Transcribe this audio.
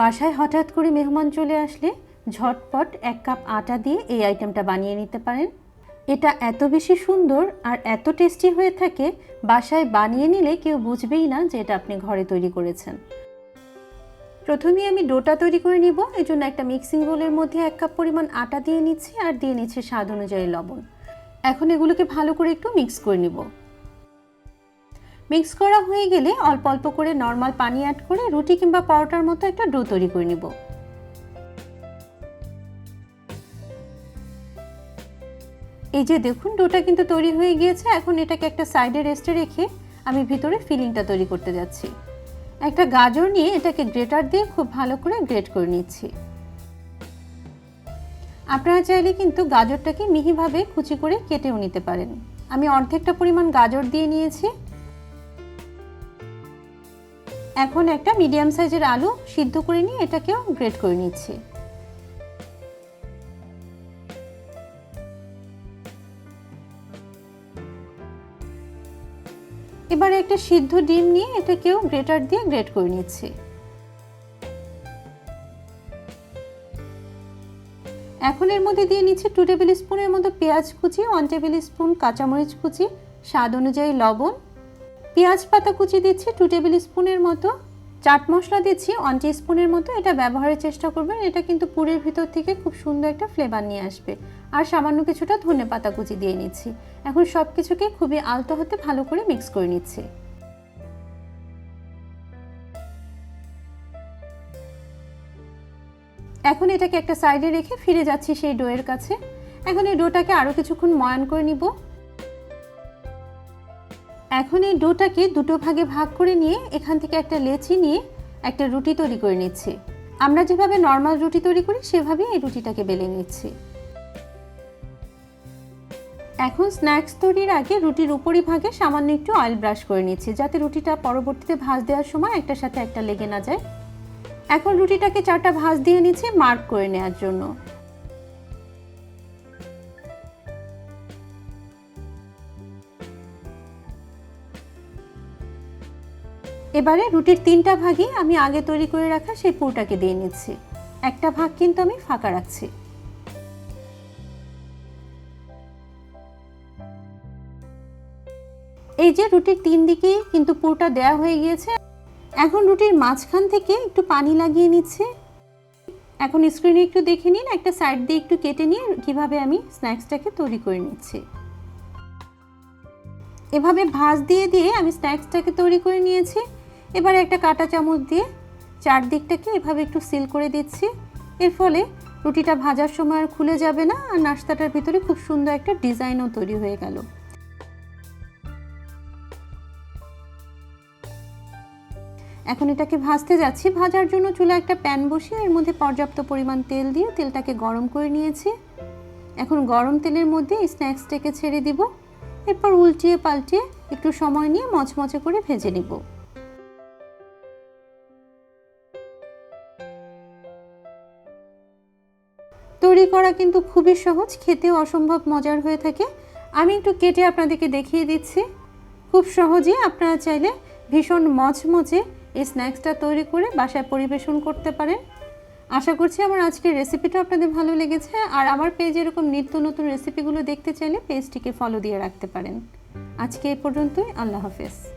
বাসায় হঠাৎ করে মেহমান চলে আসলে ঝটপট এক কাপ আটা দিয়ে এই আইটেমটা বানিয়ে নিতে পারেন। এটা এত বেশি সুন্দর আর এত টেস্টি হয়ে থাকে, বাসায় বানিয়ে নিলে কেউ বুঝবেই না যে এটা আপনি ঘরে তৈরি করেছেন। প্রথমেই আমি ডোটা তৈরি করে নিব এই জন্য একটা মিক্সিং বোলের মধ্যে এক কাপ পরিমাণ আটা দিয়ে নিচ্ছি আর দিয়ে নিচ্ছি স্বাদ অনুযায়ী লবণ। এখন এগুলোকে ভালো করে একটু মিক্স করে নিব। মিক্স করা হয়ে গেলে অল্প অল্প করে নর্মাল পানি অ্যাড করে রুটি কিংবা পরোটার মতো একটা ডো তৈরি করে নিব। এই যে দেখুন, ডোটা কিন্তু তৈরি হয়ে গিয়েছে। এখন এটাকে একটা সাইডে রেস্টে রেখে আমি ভিতরে ফিলিংটা তৈরি করতে যাচ্ছি। একটা গাজর নিয়ে এটাকে গ্রেটার দিয়ে খুব ভালো করে গ্রেট করে নিচ্ছি। আপনারা চাইলে কিন্তু গাজরটাকে মিহিভাবে কুচি করে কেটেও নিতে পারেন। আমি অর্ধেকটা পরিমাণ গাজর দিয়ে নিয়েছি। এখন একটা মিডিয়াম সাইজের আলু সিদ্ধ করে নিয়ে এটাকেও গ্রেট করে নিচ্ছি। এবারে একটা সিদ্ধ ডিম নিয়ে এটাকেও গ্রেটার দিয়ে গ্রেট করে নিচ্ছি। এখন এর মধ্যে দিয়ে নিচ্ছি টু টেবিল স্পুনের মতো পেঁয়াজ কুচি ওয়ান টেবিল স্পুন কাঁচামরিচ কুচি, স্বাদ অনুযায়ী লবণ পেঁয়াজ পাতা কুচি দিচ্ছি টু টেবিল স্পুনের মতো। চাট মশলা দিচ্ছি ওয়ান স্পুনের মতো। এটা ব্যবহারের চেষ্টা করবেন। এটা কিন্তু পুরের ভিতর থেকে খুব সুন্দর একটা ফ্লেভার নিয়ে আসবে। আর সামান্য কিছুটা ধনে পাতা কুচি দিয়ে নিচ্ছি। এখন সব কিছুকে খুবই আলতো হতে ভালো করে মিক্স করে নিচ্ছি। এখন এটাকে একটা সাইডে রেখে ফিরে যাচ্ছি সেই ডোয়ের কাছে। এখন এই ডোটাকে আরও কিছুক্ষণ ময়ান করে নিব। এখন এই ডোটাকে দুটো ভাগে ভাগ করে নিয়ে এখান থেকে একটা লেচি নিয়ে একটা রুটি তৈরি করে নিচ্ছি। আমরা যেভাবে নর্মাল রুটি তৈরি করি, সেভাবেই এই রুটিটাকে বেলে নিচ্ছি। এখন স্ন্যাক্স তৈরির আগে রুটির উপরি ভাগে সামান্য একটু অয়েল ব্রাশ করে নিচ্ছি, যাতে রুটিটা পরবর্তীতে ভাজ দেওয়ার সময় একটার সাথে একটা লেগে না যায়। এখন রুটিটাকে চারটা ভাজ দিয়ে নিচ্ছি মার্ক করে নেওয়ার জন্য। এবারে রুটির তিনটা ভাগই আমি আগে তৈরি করে রাখা সেই পুরটাকে দিয়ে নিচ্ছি। একটা ভাগ কিন্তু আমি ফাঁকা রাখছি। এই যে রুটির তিন দিকেই কিন্তু পুরটা দেয়া হয়ে গিয়েছে, এখন রুটির মাঝখান থেকে একটু পানি লাগিয়ে নিচ্ছে। এখন স্ক্রিনে একটু দেখে নিন, একটা সাইড দিয়ে একটু কেটে নিয়ে কীভাবে আমি স্ন্যাক্সটাকে তৈরি করে নিচ্ছি। এভাবে ভাঁজ দিয়ে দিয়ে আমি স্ন্যাক্সটাকে তৈরি করে নিয়েছি। এবার একটা কাঁটা চামচ দিয়ে চারদিকটাকে এভাবে একটু সিল করে দিচ্ছি। এর ফলে রুটিটা ভাজার সময় আর খুলে যাবে না আর নাস্তাটার ভিতরে খুব সুন্দর একটা ডিজাইনও তৈরি হয়ে গেল। এখন এটাকে ভাজতে যাচ্ছি। ভাজার জন্য চুলা একটা প্যান বসিয়ে এর মধ্যে পর্যাপ্ত পরিমাণ তেল দিয়ে তেলটাকে গরম করে নিয়েছি। এখন গরম তেলের মধ্যে স্ন্যাক্সটাকে ছেড়ে দিব। এরপর উল্টিয়ে পাল্টিয়ে একটু সময় নিয়ে মচমচে করে ভেজে নিব। তৈরি করা কিন্তু খুবই সহজ, খেতেও অসম্ভব মজার হয়ে থাকে। আমি একটু কেটে আপনাদেরকে দেখিয়ে দিচ্ছি। খুব সহজেই আপনারা চাইলে ভীষণ মচমচে এই স্ন্যাক্সটা তৈরি করে বাসায় পরিবেশন করতে পারেন। আশা করছি আমার আজকের রেসিপিটা আপনাদের ভালো লেগেছে। আর আমার পেজে এরকম নিত্য নতুন রেসিপিগুলো দেখতে চাইলে পেজটিকে ফলো দিয়ে রাখতে পারেন। আজকে এ পর্যন্তই, আল্লাহ হাফেজ।